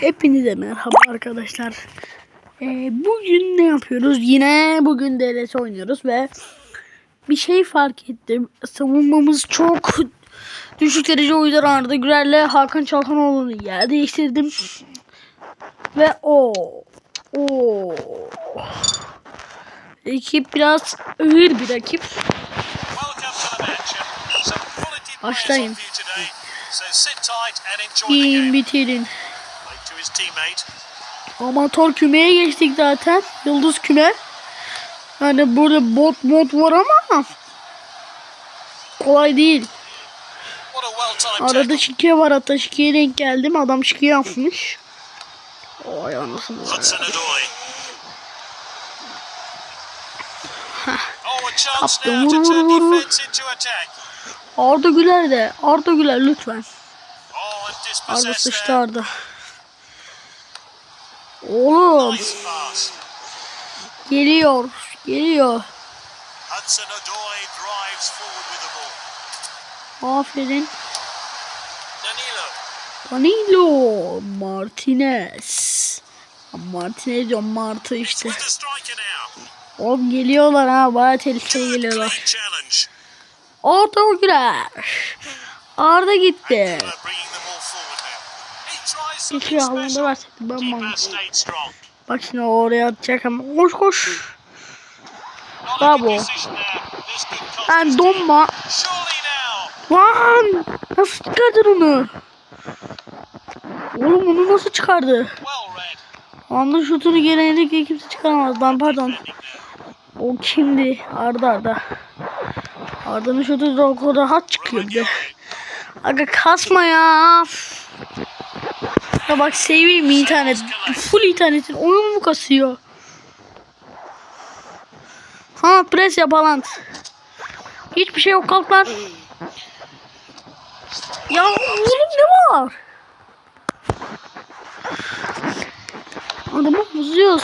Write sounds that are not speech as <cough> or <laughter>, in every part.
Hepinize merhaba arkadaşlar. Ee, bugün ne yapıyoruz? Yine bugün DLS oynuyoruz ve bir şey fark ettim. Savunmamız çok düşük derece o yüzden Arda Gürer'le Hakan Çalhanoğlu'nu yer değiştirdim. Ve o o ekip biraz ağır bir rakip. Başlayın. Yiyin bitirin. Amatör kümeye geçtik zaten. Yıldız küme. Yani burada bot mod var ama kolay değil. Arada şike var hatta şikeye denk geldim. Adam şike yapmış. Oy anasını. Kaptım, vur, vur, vur, vur. Arda Güler de. Arda Güler lütfen. Arda sıçtı Arda. Oğlum geliyor. Geliyor. Aferin. Danilo Danilo Martinez. Martinez diyorum Martı işte. Oğlum geliyorlar ha baya tehlikeli geliyorlar. Arda Güler. Arda gitti. Havunda special. verseydim ben mantıklı. Bak şimdi oraya atacak ama koş koş. Bravo. Lan donma. Lan nasıl çıkardın onu? Oğlum onu nasıl çıkardı? Anda şutunu genellikle kimse çıkaramaz. Lan pardon. O kimdi? Arda Arda. Arda'nın şutu da o kadar rahat çıkıyor bir de. Aga kasma ya. Ya bak seveyim internet. Full internetin oyun mu kasıyor? Ha pres yapalant. Hiçbir şey yok kalk lan. Ya oğlum ne var? Adamı on.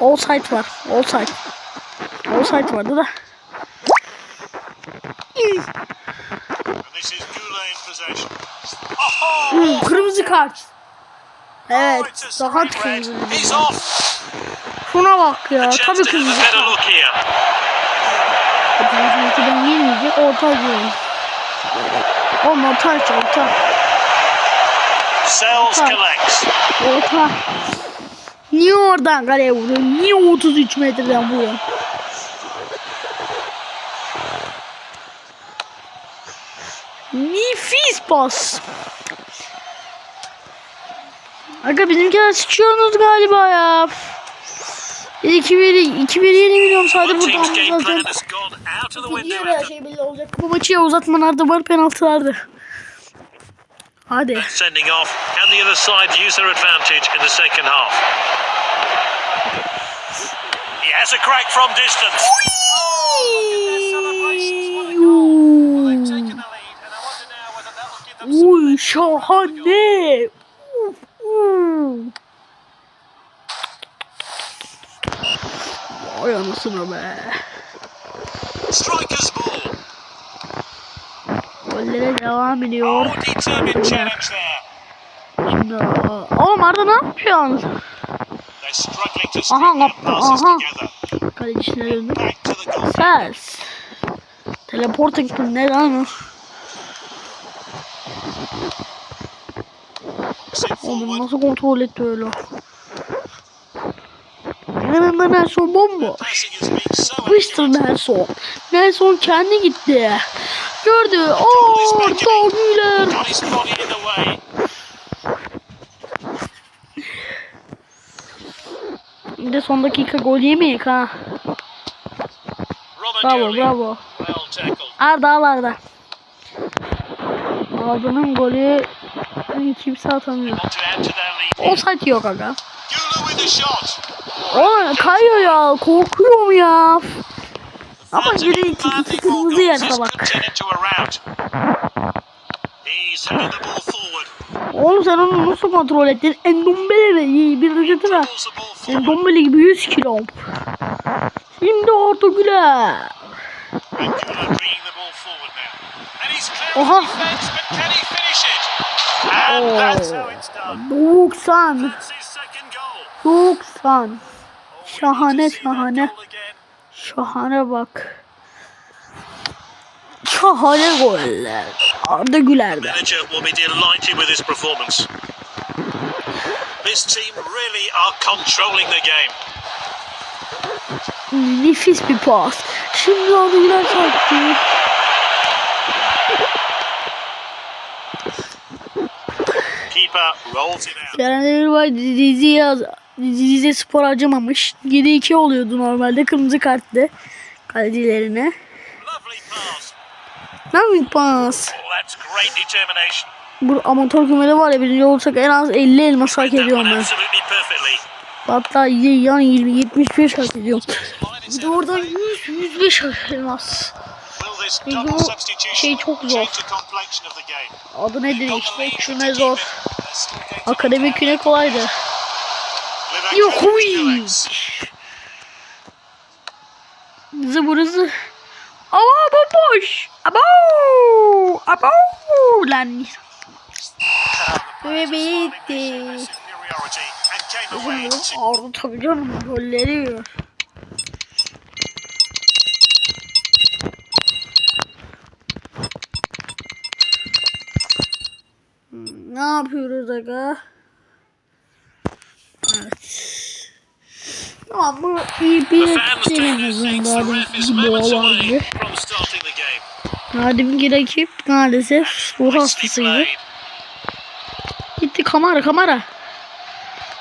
Offside var. Offside. Offside vardı da. This is Goulet possession. Hmm, kırmızı kart. Evet. it's a Sakat straight red. kırmızı. Şuna bak ya. Tabii kırmızı kart. Kırmızıdan gelmeyecek. Orta değil. Oğlum orta aç orta. Collects. Orta. Niye oradan kaleye vuruyor? Niye 33 metreden vuruyor? Nefis pas. Aga bizimkiler sıçıyorsunuz galiba ya. 2-1 2-1 yeniliyorum sadece buradan zaten. Diğer her şey belli olacak. Bu maçı ya uzatmalarda var penaltılardı. Hadi. Sending off. Can the other side use their advantage in the second half? He has a crack from distance. Uy şahane. Uf, uf. Vay anasını be. Striker's ball. Gollere devam ediyor. Şimdi oğlum Arda ne yapıyorsun? Aha, kaptı, aha. the goal. Ses. Teleporting to ne lan o? Oğlum nasıl kontrol etti öyle? Hemen ben Nelson bomboş. Mr. Nelson. Nelson kendi gitti. Gördü. Ooo the way. Bir de son dakika gol yemeyek ha. Bravo bravo. Arda al Arda. Arda'nın golü kimse atamıyor. Lead. Offside yok aga. Oğlum kayıyor ya. Korkuyorum ya. Ama yine iki, iki kırmızı This bak. Oğlum sen onu nasıl kontrol ettin? Endombele? Bir ball forward. Endombele gibi 100 kilo. Şimdi Arda Güler. Oha. defense, but can he finish it? And Oh. that's how it's done. 90. That's his second goal. 90. Şahane şahane. Şahane bak. Şahane goller. Arda Güler'de. This team really are controlling the game. Nefis bir pas. Şimdi Arda Güler çarptı. Demirbay diziye, diziye spor acımamış. 7-2 oluyordu normalde. Kırmızı kartlı kalecilerine. Lovely pas. Bu amatör kümede var ya birinci olursak en az 50 elmas hak ediyorum ben. Hatta yan 20 75 hak ediyorum. Bir de oradan 100 105 elmas. Substitution şey çok zor. Adı nedir işte? keep zor. Akademik küne kolaydı. Yokovic. collects. Zıbırızı. Aa bomboş. Abo. Abo. Lan. Ve bitti. Arda tabii canım golleri yiyor. Ne yapıyoruz aga? Evet. Tamam bu iyi bir ref is gibi moments olan away gibi. from starting the game. Nadim'inki rakip maalesef ruh hastasıydı. Gitti kamera kamera.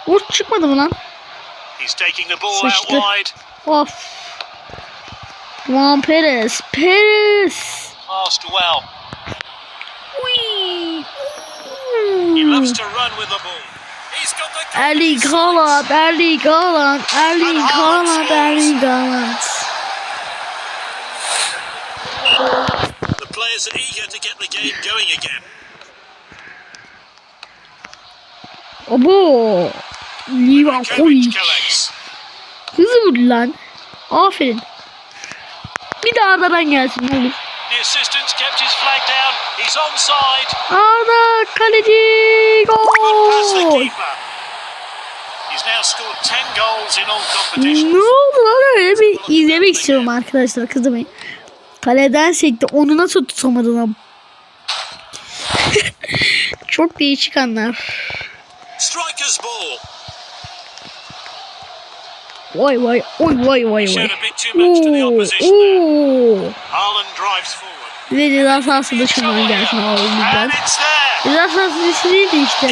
Vur çıkmadı mı lan? Sıçtı. Of. Juan Perez. Perez. Passed well. Uy. He loves to run with the ball. He's got the Erling Haaland, Erling Haaland, Erling Haaland, Erling Haaland. The players are eager to get the game going again. Abo. Livakovic. Hızlı vur lan. Aferin. Bir daha Arda'dan gelsin ne olur. The assistant's kept his flag down. Arda kaleci gol. keeper. He's now scored 10 goals in all Ne oldu lan öyle bir izlemek istiyorum arkadaşlar kızmayın. Kaleden sekti onu nasıl tutamadın lan? <laughs> Çok değişik anlar. Vay vay oy vay vay vay. Oo, oo. De ceza sahası dışından gelsin abi bizden. Ceza sahası dışı değildi işte.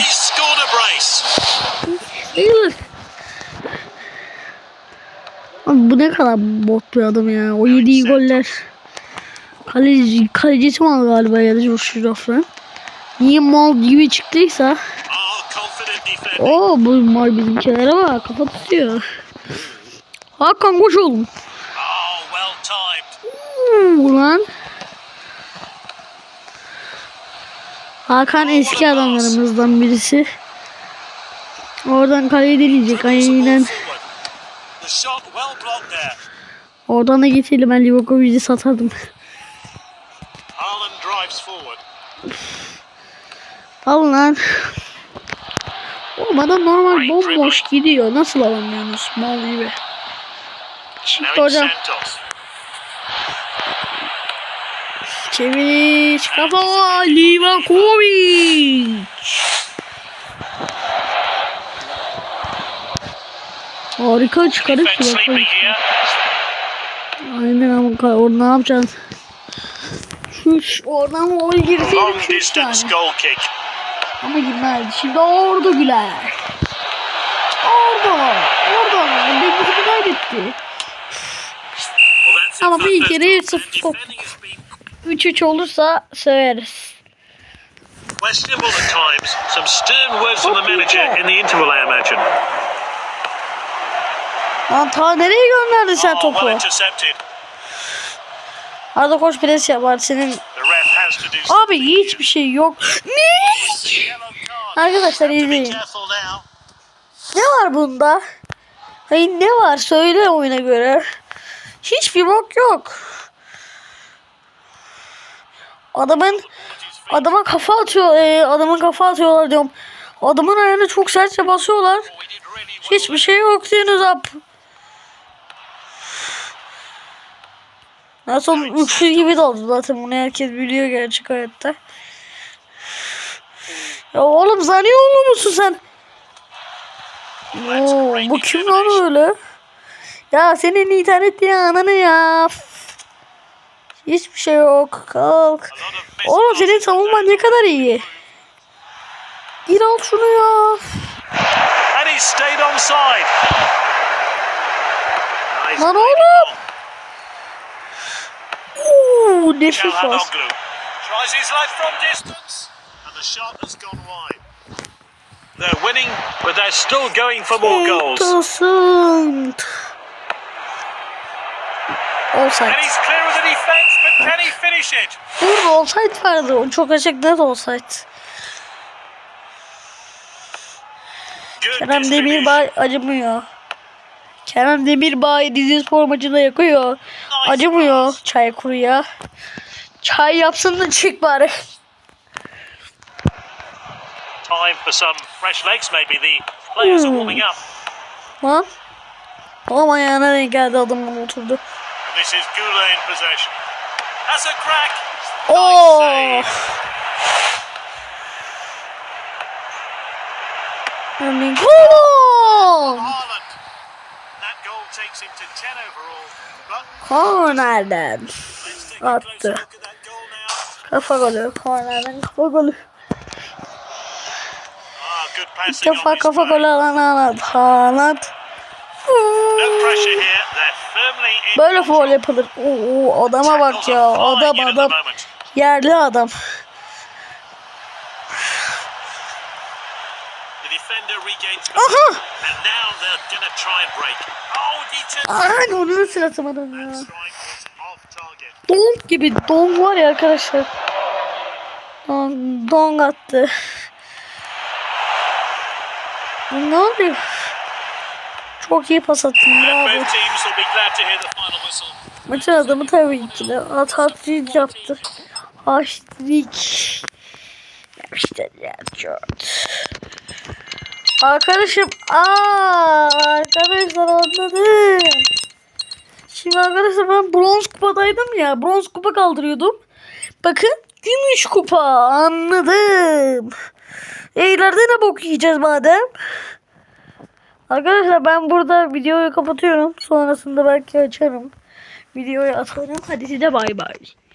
Abi bu ne kadar bot bir adam ya. O yediği goller. Kaleci, kalecisi mal galiba ya da şu Rafran. Niye mal gibi çıktıysa. Defending. Oo bu mal bizimkilere bak kafa tutuyor. Hakan koş oğlum. Hmm, Ulan. Hakan eski adamlarımızdan birisi. Oradan kaleyi deneyecek aynen. Oradan da geçelim ben Livakovic'i satardım. Al lan. Oğlum adam normal bomboş gidiyor. Nasıl alamıyorsunuz mal gibi. Çıktı hocam. Çevir. Kafa. Livakovic. Harika çıkarıp Livakovic. Aynen ama orada ne yapacaksın? Şu, şu oradan gol girseydi Long şu üç tane. Ama girmezdi. Şimdi orada güler. Orada. Orada. Kaybetti. Well, that's it Ama bir kere sıfır top. Defending has been 3-3 olursa severiz. questionable at times. Some stern words from the manager in the interval, I imagine. Lan ta nereye gönderdin sen Oh, topu? well intercepted. Arada koş pres yapar senin. The ref has to do Abi hiçbir şey yok. Ne? yellow card. Arkadaşlar be izleyin. careful now. Ne var bunda? Hayır ne var? Söyle oyuna göre. Hiçbir bok yok. Adamın adama kafa atıyor. E, adamın kafa atıyorlar diyorum. Adamın ayağını çok sertçe basıyorlar. Hiçbir şey yok Up. En son üçlü gibi daldı zaten bunu herkes biliyor gerçek hayatta. Ya oğlum Zaniolo musun sen? Oo, bu kim lan öyle? Ya senin internet ya ananı ya. Hiçbir şey yok. Kalk. Oğlum senin passes savunman ne kadar iyi. Gir al şunu ya. And he stayed onside. Lan oğlum. Oo, nefis pas. Çalhanoğlu tries his life from distance, and the shot has gone wide. They're winning, but they're still going for more goals. Entasın. And Offside. he's clear of the defence, but can he finish it? Burada offside vardı. O çok açık net. Good Kerem. Demirbay acımıyor. Kerem Demirbay dizi spor maçında yakıyor. Acımıyor çay kuruya. Çay yapsın da çık bari. Time for some fresh legs, maybe. The players are warming up. Lan. Oğlum ayağına denk geldi adamın oturdu. And this is Gula in possession. That's a crack. Oo. Nice save. Yani gol. Haaland. That goal takes him to 10 overall. But Kornerden. let's take a Attı. closer look at that goal now. Kafa golü. Kornerden kafa golü. Ah, good İlk passing defa on this kafa play. golü alan Haaland. Haaland. No pressure here. They're firmly in Böyle foul yapılır. Oo, adama bak ya. Adam adam. Yerli adam. Aha! Ay onun sırası bana ya. Dong gibi. Dong var ya arkadaşlar. Dong, dong attı. Ne oluyor? Çok iyi pas attın. Bravo. Maçın adamı tabii ki de Atatürk yaptı. Aştrik. İşte ya. Arkadaşım aa arkadaşlar anladım. Şimdi arkadaşlar ben bronz kupadaydım ya. Bronz kupa kaldırıyordum. Bakın gümüş kupa anladım. E ileride ne bok yiyeceğiz madem? Arkadaşlar ben burada videoyu kapatıyorum. Sonrasında belki açarım. Videoyu atarım. Hadi size bay bay.